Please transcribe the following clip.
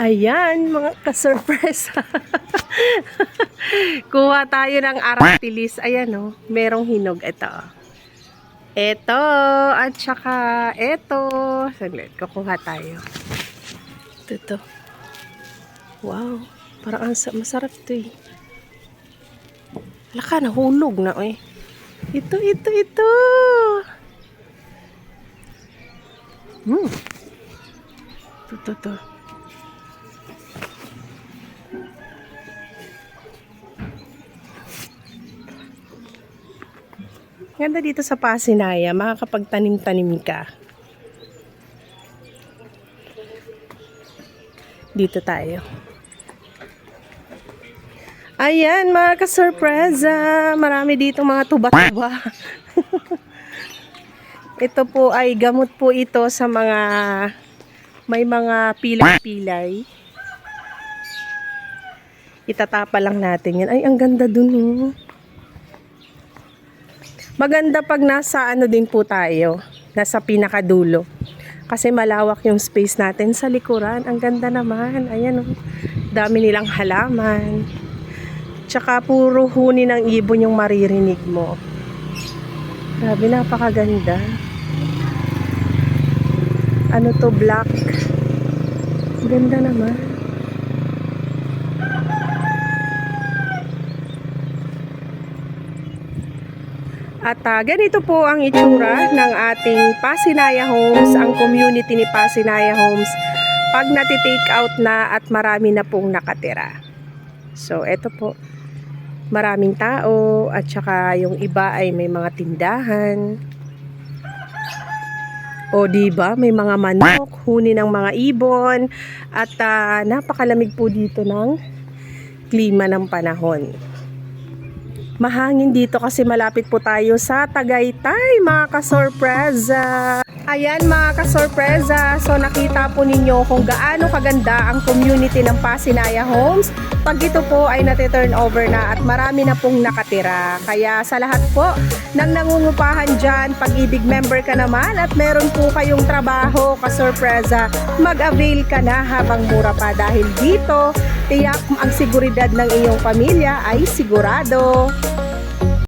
Ayan, mga ka-surprise. Kuha tayo ng aratilis. Ayan, oh. Merong hinog. Ito. Ito. At saka, ito. Saglit, kukuha tayo. Ito, ito. Wow. Parang ang sa- masarap to eh. Wala ka, nahulog na eh. Ito, ito, ito. Hmm. Ito, ito, ito. Ganda dito sa Pasinaya, makakapagtanim-tanim ka. Dito tayo. Ayan, mga ka-surpresa. Marami dito mga tuba-tuba. ito po ay gamot po ito sa mga may mga pilay-pilay. Itatapa lang natin yan. Ay, ang ganda dun oh. Maganda pag nasa ano din po tayo, nasa pinakadulo. Kasi malawak yung space natin sa likuran. Ang ganda naman. Ayan oh. Dami nilang halaman. Tsaka puro huni ng ibon yung maririnig mo. Grabe, napakaganda. Ano to, black. Ganda naman. At ah, ganito po ang itsura ng ating Pasinaya Homes, ang community ni Pasinaya Homes pag nati-take out na at marami na pong nakatira. So, eto po. Maraming tao at saka yung iba ay may mga tindahan. O di ba, may mga manok, huni ng mga ibon at ah, napakalamig po dito ng klima ng panahon. Mahangin dito kasi malapit po tayo sa Tagaytay, mga kasorpresa. Ayan mga kasorpresa, so nakita po ninyo kung gaano kaganda ang community ng Pasinaya Homes. Pag ito po ay nati-turn over na at marami na pong nakatira. Kaya sa lahat po ng nangungupahan dyan, pag-ibig member ka naman at meron po kayong trabaho, kasorpresa, mag-avail ka na habang mura pa dahil dito, tiyak ang seguridad ng iyong pamilya ay sigurado.